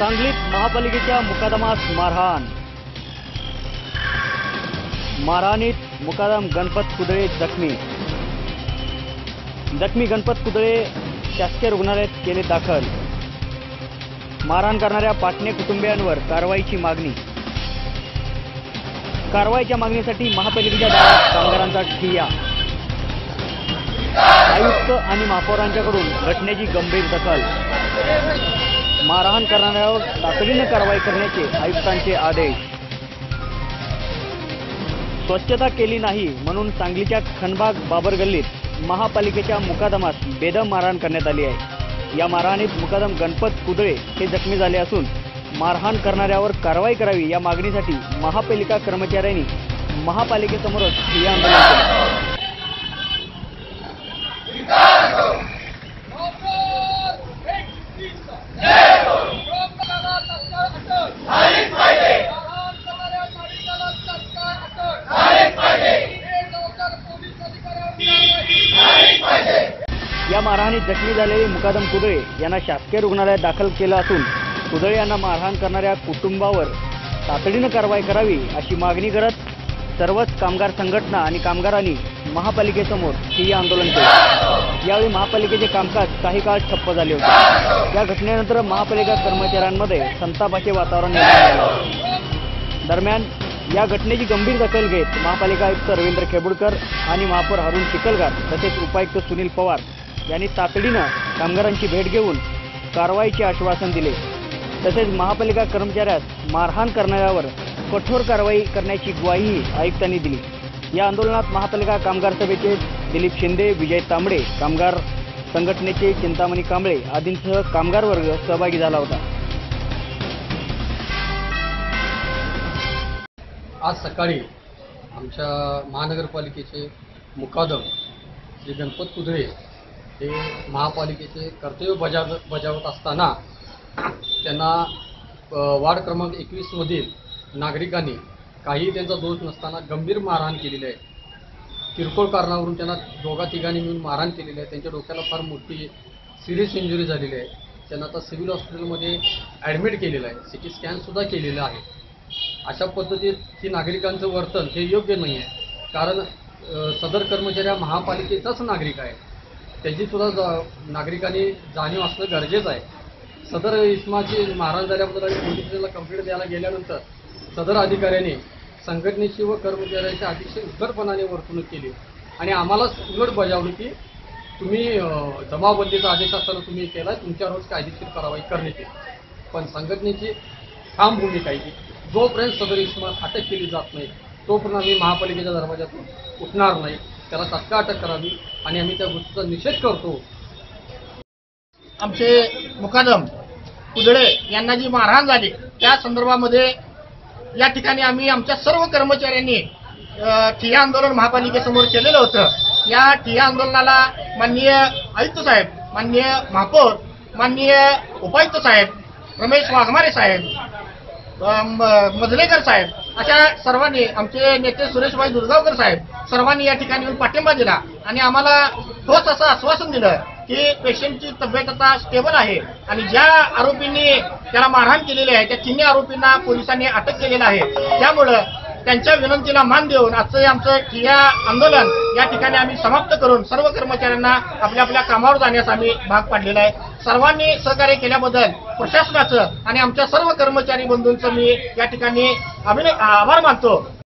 सांगलीत महापालिकेच्या मुकादमास मारहाण. मारहाणीत मुकादम गणपत कुदळे जखमी. जखमी गणपत कुदळे शासकीय रुग्णालयात केले दाखल. मारहाण करणाऱ्या पाटणे कुटुंबियांवर कारवाईची मागणी. कारवाईच्या मागणीसाठी महापालिकेच्या दारात कामगारांचा ठिय्या. आयुक्त आणि महापौरांच्याकडून घटनेची गंभीर दखल. मारहाण करणाऱ्यावर तातडीने कारवाई करण्याचे आयुक्तांचे आदेश. स्वच्छता केली नाही म्हणून सांगलीच्या खनबाग बाबर गल्लीत महापालिकेच्या मुकादमात बेदम मारहाण करण्यात आली आहे. या मारहाणीत मुकादम गणपत कुदळे हे जखमी झाले असून मारहाण करणाऱ्यावर कारवाई करावी या मागणीसाठी महापालिका कर्मचाऱ्यांनी महापालिकेसमोरच ठिय्या आंदोलन केलं. या मारहाणीत जखमी झालेले मुकादम कुदळे यांना शासकीय रुग्णालयात दाखल केलं असून कुदळे यांना मारहाण करणाऱ्या कुटुंबावर तातडीनं कारवाई करावी अशी मागणी करत सर्वच कामगार संघटना आणि कामगारांनी महापालिकेसमोर ठिय्या आंदोलन केलं. यावेळी महापालिकेचे कामकाज काही काळ ठप्प झाले होते. या घटनेनंतर महापालिका कर्मचाऱ्यांमध्ये संतापाचे वातावरण निर्माण झालं दरम्यान या घटनेची गंभीर दखल घेत महापालिका आयुक्त रवींद्र खेबुडकर आणि महापौर अरुण चिखलगार तसेच उपायुक्त सुनील पवार यांनी तातडीनं कामगारांची भेट घेऊन कारवाईचे आश्वासन दिले. तसेच महापालिका कर्मचाऱ्यास मारहाण करणाऱ्यावर कठोर कारवाई करण्याची ग्वाही आयुक्तांनी दिली. या आंदोलनात महापालिका कामगार सभेचे दिलीप शिंदे विजय तांबडे कामगार संघटनेचे चिंतामणी कांबळे आदींसह कामगार वर्ग सहभागी झाला होता. आज सकाळी आमच्या महानगरपालिकेचे मुकादम श्री गणपत कुदळे हे महापालिकेचे कर्तव्य बजाव बजावत असताना त्यांना वार्ड क्रमांक एकवीसमधील नागरिकांनी काही त्यांचा दोष नसताना गंभीर मारहाण केलेली आहे. किरकोळ कारणावरून त्यांना दोघा तिघांनी मिळून मारहाण केलेली आहे. त्यांच्या डोक्याला फार मोठी सिरियस इंजुरी झालेली आहे. त्यांना आता सिव्हिल हॉस्पिटलमध्ये ॲडमिट केलेलं आहे. सी टी स्कॅनसुद्धा केलेलं आहे. अशा पद्धतीत की नागरिकांचं वर्तन हे योग्य नाही आहे. कारण सदर कर्मचारी हा महापालिकेचाच नागरिक आहे. त्याची सुद्धा जा- नागरिकांनी जाणीव असणं गरजेचं आहे. सदर इस्माची मारहाण झाल्याबद्दल आणि पोलीस स्टेशनला कंप्लेंट द्यायला गेल्यानंतर सदर अधिकाऱ्यांनी संघटनेची व कर्मचाऱ्यांची अतिशय उद्धटपणाने वर्तणूक केली. आणि आम्हाला उलट बजावली की तुम्ही जमाबंदीचा जमावबंदीचा आदेश असताना तुम्ही केला तुमच्यावरच कायदेशीर कारवाई करण्यात येईल. पण संघटनेची ठाम भूमिका आहे की जोपर्यंत सदर इस्मा अटक केली जात नाही तोपर्यंत आम्ही महापालिकेच्या दरवाजातून उठणार नाही. त्याला तत्काळ अटक करावी आणि आम्ही त्या गोष्टीचा निषेध करतो. आमचे मुकादम कुदळे यांना जी मारहाण झाली. त्या संदर्भामध्ये या ठिकाणी आम्ही आमच्या सर्व कर्मचाऱ्यांनी ठिया आंदोलन महापालिकेसमोर केलेलं होतं. या ठिया आंदोलनाला माननीय आयुक्त साहेब माननीय महापौर माननीय उपायुक्त साहेब रमेश वाघमारे साहेब अ, मजलेकर साहेब अशा सर्वांनी आमचे नेते सुरेशभाई दुर्गावकर साहेब सर्वांनी या ठिकाणी येऊन पाठिंबा दिला आणि आम्हाला ठोस असं आश्वासन दिलं की पेशंटची तब्येत आता स्टेबल आहे. आणि ज्या आरोपींनी त्याला मारहाण केलेली आहे त्या तिन्ही आरोपींना पोलिसांनी अटक केलेलं आहे. त्यामुळं त्यांच्या विनंतीला मान देऊन आजचं हे आमचं क्रिया आंदोलन या ठिकाणी आम्ही समाप्त करून सर्व कर्मचाऱ्यांना आपल्या आपल्या कामावर जाण्यास आम्ही भाग पाडलेला आहे. सर्वांनी सहकार्य केल्याबद्दल प्रशासनाचं आणि आमच्या सर्व कर्मचारी बंधूंचं मी या ठिकाणी अभिनय आभार मानतो.